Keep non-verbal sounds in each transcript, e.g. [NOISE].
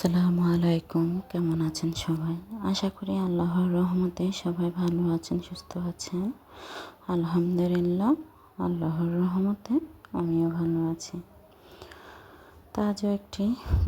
আসসালামু আলাইকুম। কেমন আছেন সবাই? আশা করি আল্লাহর রহমতে সবাই ভালো আছেন, সুস্থ আছেন। আলহামদুলিল্লাহ, আল্লাহর রহমতে আমিও ভালো আছি। তা আজও একটি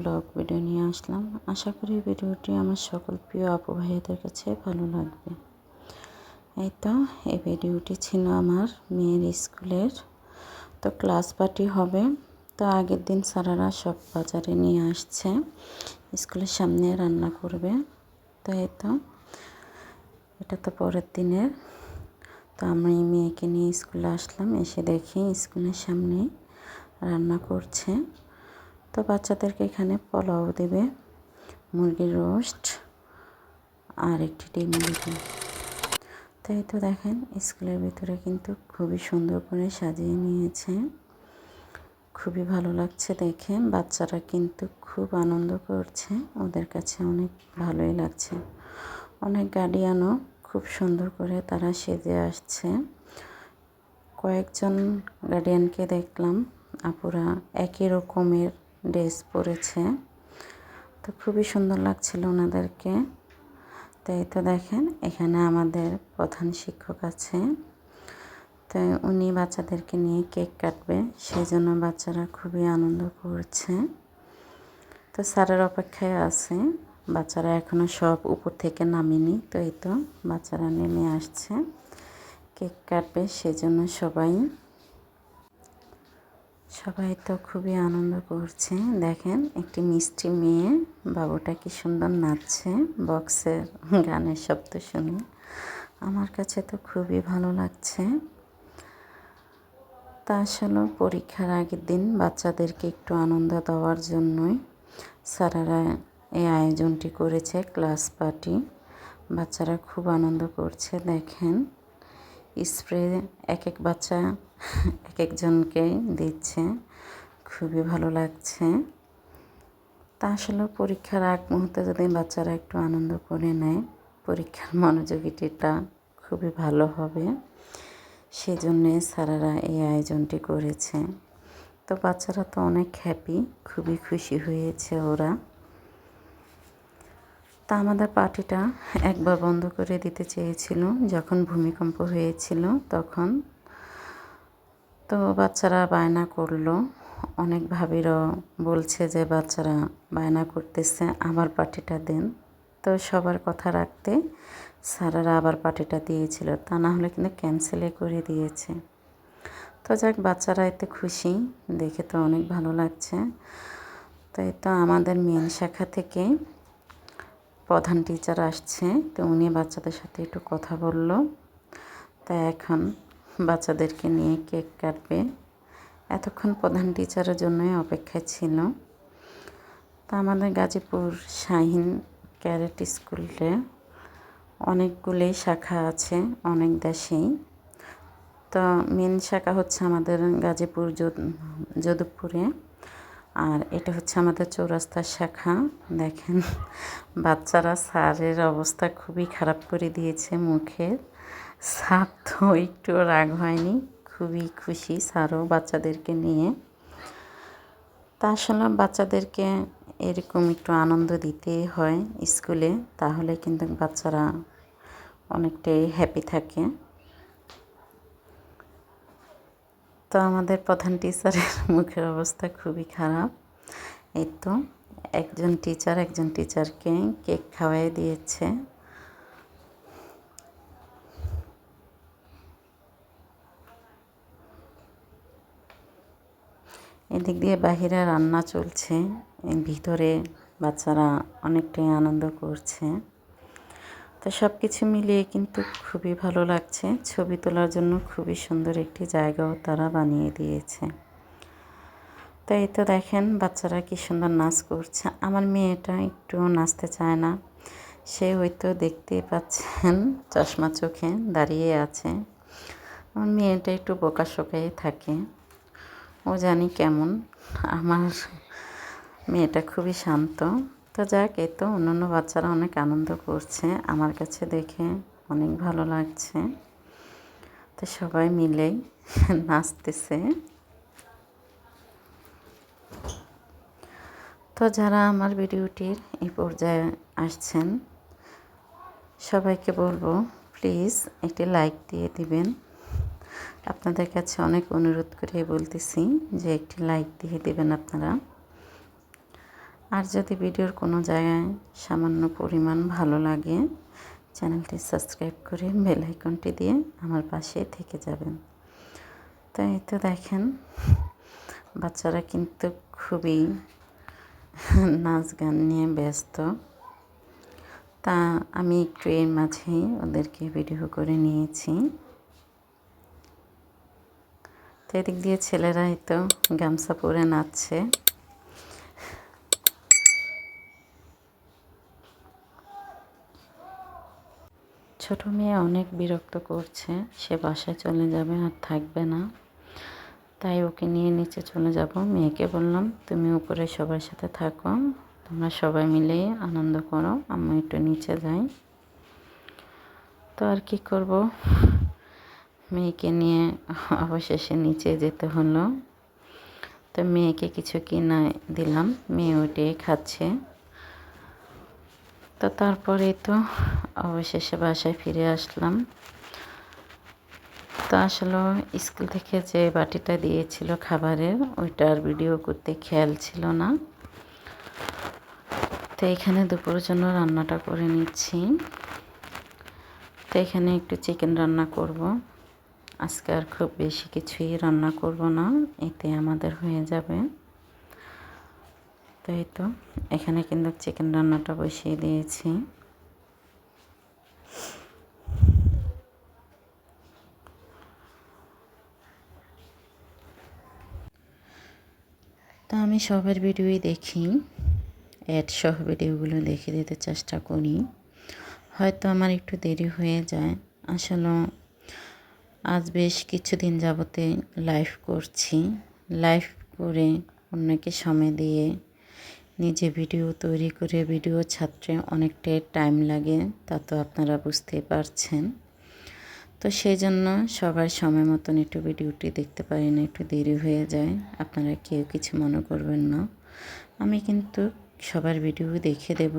ব্লগ ভিডিও নিয়ে আসলাম। আশা করি ভিডিওটি আমার সকল প্রিয় আপু কাছে ভালো লাগবে। এই তো, এই ভিডিওটি ছিল আমার মেয়ের স্কুলের। তো ক্লাস পার্টি হবে তো আগের দিন সারারা সব বাজারে নিয়ে আসছে। স্কুলের সামনে রান্না করবে। তো এই তো? এটা তো পরের দিনের। তো আমি মেয়েকে নিয়ে স্কুলে আসলাম। এসে দেখি স্কুলের সামনে রান্না করছে। তো বাচ্চাদেরকে এখানে পোলাও দেবে, মুরগির রোস্ট আর একটি ডিম দেবে। তো এই তো দেখেন, স্কুলের ভিতরে কিন্তু খুবই সুন্দর করে সাজিয়ে নিয়েছে। খুবই ভালো লাগছে দেখে। বাচ্চারা কিন্তু খুব আনন্দ করছে। ওদের কাছে অনেক ভালোই লাগছে। অনেক গার্ডিয়ানও খুব সুন্দর করে তারা সেজে আসছে। কয়েকজন গার্ডিয়ানকে দেখলাম, আপুরা একই রকমের ড্রেস পরেছে। তো খুবই সুন্দর লাগছিল ওনাদেরকে। তাই তো দেখেন, এখানে আমাদের প্রধান শিক্ষক আছে। তো উনি বাচ্চাদেরকে নিয়ে কেক কাটবে সেই জন্য বাচ্চারা খুবই আনন্দ করছে। তো স্যারের অপেক্ষায় আছে, বাচ্চারা এখনও সব উপর থেকে নামেনি, তো এই তো বাচ্চারা নেমে আসছে। কেক কাটবে, সেজন্য সবাই সবাই তো খুবই আনন্দ করছে। দেখেন, একটি মিষ্টি মেয়ে, বাবুটা কি সুন্দর নাচছে, বক্সের গানের শব্দ শুনে। আমার কাছে তো খুবই ভালো লাগছে। তা আসলে পরীক্ষার আগের দিন বাচ্চাদেরকে একটু আনন্দ দেওয়ার জন্যই স্যারেরা এই আয়োজনটি করেছে, ক্লাস পার্টি। বাচ্চারা খুব আনন্দ করছে, দেখেন। স্প্রে এক এক বাচ্চা এক একজনকে দিচ্ছে, খুবই ভালো লাগছে। তা আসলে পরীক্ষার আগ মুহূর্তে যদি বাচ্চারা একটু আনন্দ করে নেয়, পরীক্ষার মনোযোগিতাটা খুবই ভালো হবে। সেজন্যে স্যারেরা এই আয়োজনটি করেছে। তো বাচ্চারা তো অনেক হ্যাপি খুবই খুশি হয়েছে ওরা। তা আমাদের পার্টিটা একবার বন্ধ করে দিতে চেয়েছিল, যখন ভূমিকম্প হয়েছিল তখন। তো বাচ্চারা বায়না করল। অনেক বলছে যে বাচ্চারা বায়না করতেছে, আমার পার্টিটা দেন। তো সবার কথা রাখতে। স্যারেরা আবার পার্টিটা দিয়েছিল, তা না হলে কিন্তু ক্যান্সেলে করে দিয়েছে। তো যাক, বাচ্চারা এতে খুশি, দেখে তো অনেক ভালো লাগছে। তো এই তো আমাদের মেন শাখা থেকে প্রধান টিচার আসছে, তো উনি বাচ্চাদের সাথে একটু কথা বলল। তা এখন বাচ্চাদেরকে নিয়ে কেক কাটবে। এতক্ষণ প্রধান টিচারের জন্যই অপেক্ষায় ছিল। তা আমাদের গাজীপুর শাহিন ক্যারেট স্কুলে অনেকগুলোই শাখা আছে, অনেক দেশেই। তো মেন শাখা হচ্ছে আমাদের গাজীপুর যোধপুরে। আর এটা হচ্ছে আমাদের চৌরাস্তার শাখা। দেখেন, বাচ্চারা স্যারের অবস্থা খুবই খারাপ করে দিয়েছে মুখের স্যার তো একটু রাগ হয়নি, খুবই খুশি স্যারও বাচ্চাদেরকে নিয়ে। তা আসলে বাচ্চাদেরকে এরকম একটু আনন্দ দিতে হয় স্কুলে, তাহলে কিন্তু বাচ্চারা অনেকটাই হ্যাপি থাকে। তো আমাদের প্রধান টিচারের [LAUGHS] মুখের অবস্থা খুবই খারাপ। এই তো, একজন টিচার একজন টিচারকে কেক খাওয়াই দিয়েছে। এদিক দিয়ে বাহিরে রান্না চলছে। ভিতরে বাচ্চারা অনেকটাই আনন্দ করছে। তো সব কিছু মিলিয়ে কিন্তু খুবই ভালো লাগছে। ছবি তোলার জন্য খুবই সুন্দর একটি জায়গাও তারা বানিয়ে দিয়েছে। তো এই তো দেখেন বাচ্চারা কি সুন্দর নাচ করছে। আমার মেয়েটা একটু নাচতে চায় না। সে হয়তো দেখতে পাচ্ছেন, চশমা চোখে দাঁড়িয়ে আছে। আমার মেয়েটা একটু বোকা শোকাই থাকে। ও জানি কেমন। আমার মেয়েটা খুবই শান্ত। তো যাক এ তো অন্যান্য বাচ্চারা অনেক আনন্দ করছে। আমার কাছে দেখে অনেক ভালো লাগছে। তো সবাই মিলেই [LAUGHS] নাচতেছে। তো যারা আমার ভিডিওটির এই পর্যায়ে আসছেন, সবাইকে বলব প্লিজ একটি লাইক দিয়ে দিবেন। আপনাদের কাছে অনেক অনুরোধ করে বলতেছি যে একটি লাইক দিয়ে দিবেন আপনারা। আর যদি ভিডিওর কোনো জায়গায় সামান্য পরিমাণ ভালো লাগে, চ্যানেলটি সাবস্ক্রাইব করে বেল আইকনটি দিয়ে আমার পাশে থেকে যাবেন। তো এই তো দেখেন, বাচ্চারা কিন্তু খুবই নাচ গান নিয়ে ব্যস্ত। তা আমি একটু এর মাঝেই ওদেরকে ভিডিও করে নিয়েছি। তো এদিক দিয়ে ছেলেরা তো গামছা পরে নাচছে। ছোট মেয়ে অনেক বিরক্ত করছে। সে বাসায় চলে যাবে আর থাকবে না। তাই ওকে নিয়ে নিচে চলে যাব। মেয়েকে বললাম, তুমি উপরে সবার সাথে থাকো। তোমরা সবাই মিলে আনন্দ করো। আমি একটু নিচে যাই। তো আর কি করব? মেয়েকে নিয়ে অবশেষে নিচে যেতে হলো। তো মেয়েকে কিছু কিনা দিলাম। মেয়ে ওইটাই খাচ্ছে। তো তারপরে তো অবশেষে বাসায় ফিরে আসলাম। তো আসলে স্কুল থেকে যে বাটিটা দিয়েছিল খাবারের ওইটার ভিডিও করতে খেয়াল ছিল না। তো এখানে দুপুরের জন্য রান্নাটা করে নিচ্ছি। তো এখানে একটু চিকেন রান্না করব। আজকে আর খুব বেশি কিছুই রান্না করব না, এতে আমাদের হয়ে যাবে। তো এই তো, এখানে কিন্তু চিকেন রান্নাটা বসিয়ে দিয়েছি। তা আমি সবার ভিডিওই দেখি অ্যাড সহ ভিডিওগুলো দেখে দিতে চেষ্টা করি। হয়তো আমার একটু দেরি হয়ে যায়। আসলে আজ বেশ কিছুদিন যাবতে লাইভ করছি। লাইভ করে অন্যকে সময় দিয়ে নিজে ভিডিও তৈরি করে ভিডিও ছাত্রে অনেকটাই টাইম লাগে, তা তো আপনারা বুঝতেই পারছেন। তো সেই জন্য সবার সময় মতন একটু ভিডিওটি দেখতে পারি না একটু দেরি হয়ে যায়, আপনারা কেউ কিছু মনে করবেন না। আমি কিন্তু সবার ভিডিও দেখে দেব।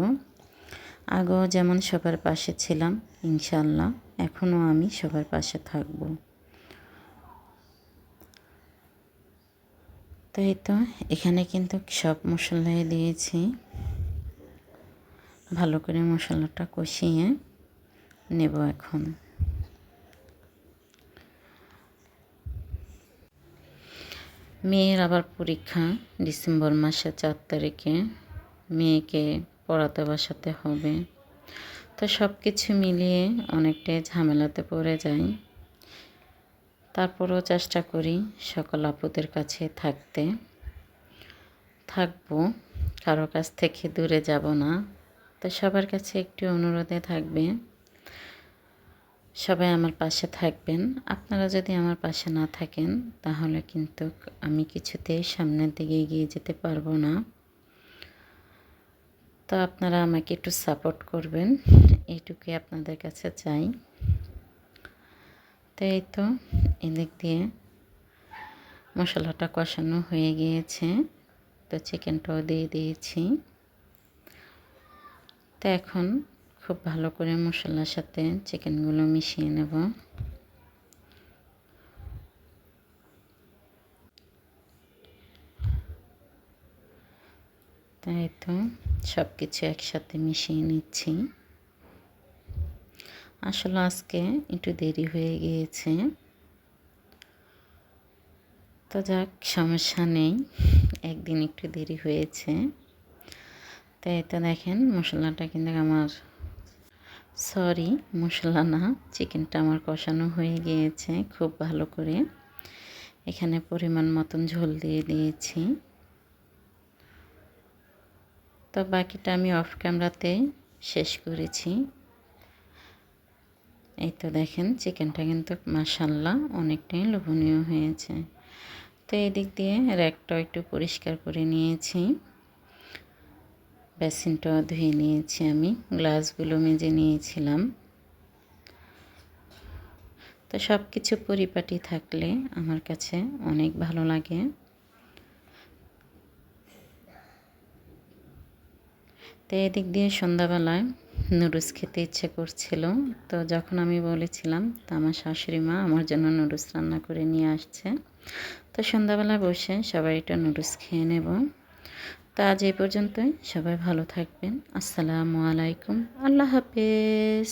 আগেও যেমন সবার পাশে ছিলাম ইনশাল্লাহ এখনও আমি সবার পাশে থাকব। তো এই তো, এখানে কিন্তু সব মশলাই দিয়েছি। ভালো করে মশলাটা কষিয়ে নেব এখন। মেয়ের আবার পরীক্ষা ডিসেম্বর মাসের চার তারিখে। মেয়েকে পড়াতে বসাতে হবে। তো সব কিছু মিলিয়ে অনেকটাই ঝামেলাতে পড়ে যাই। তারপরেও চেষ্টা করি সকল আপুদের কাছে থাকতে। থাকব, কারও কাছ থেকে দূরে যাব না। তো সবার কাছে একটু অনুরোধে থাকবে, সবাই আমার পাশে থাকবেন। আপনারা যদি আমার পাশে না থাকেন, তাহলে কিন্তু আমি কিছুতেই সামনের দিকে এগিয়ে যেতে পারব না। তো আপনারা আমাকে একটু সাপোর্ট করবেন, এইটুকুই আপনাদের কাছে চাই। তো এই তো এদিক দিয়ে মশলাটা কষানো হয়ে গিয়েছে। তো চিকেনটাও দিয়ে দিয়েছি। তো এখন খুব ভালো করে মশলার সাথে চিকেনগুলো মিশিয়ে নেব। তাই তো সব কিছু একসাথে মিশিয়ে নিচ্ছি। আসলে আজকে একটু দেরি হয়ে গিয়েছে। তো যাক, সমস্যা নেই। একদিন একটু দেরি হয়েছে। তো দেখেন, মশলাটা কিন্তু আমার সরি মশলা না চিকেনটা আমার কষানো হয়ে গিয়েছে খুব ভালো করে। এখানে পরিমাণ মতন ঝোল দিয়ে দিয়েছি। তো বাকিটা আমি অফ ক্যামেরাতে শেষ করেছি। এই তো দেখেন চিকেনটা কিন্তু মাসাল্লাহ অনেকটাই লোভনীয় হয়েছে। তো এই দিক দিয়ে র্যাকটাও একটু পরিষ্কার করে নিয়েছি। বেসিনটাও ধুয়ে নিয়েছি আমি, গ্লাসগুলো মেজে নিয়েছিলাম। তো সব কিছু পরিপাটি থাকলে আমার কাছে অনেক ভালো লাগে। তো এদিক দিয়ে সন্ধ্যাবেলায় নুডলস খেতে ইচ্ছে করছিল। তো যখন আমি বলেছিলাম, তো আমার শাশুড়ি মা আমার জন্য নুডলস রান্না করে নিয়ে আসছে। তো সন্ধ্যাবেলা বসে সবাই এটা নুডলস খেয়ে নেব। তো আজ এই পর্যন্তই। সবাই ভালো থাকবেন। আসসালামু আলাইকুম। আল্লাহ হাফেজ।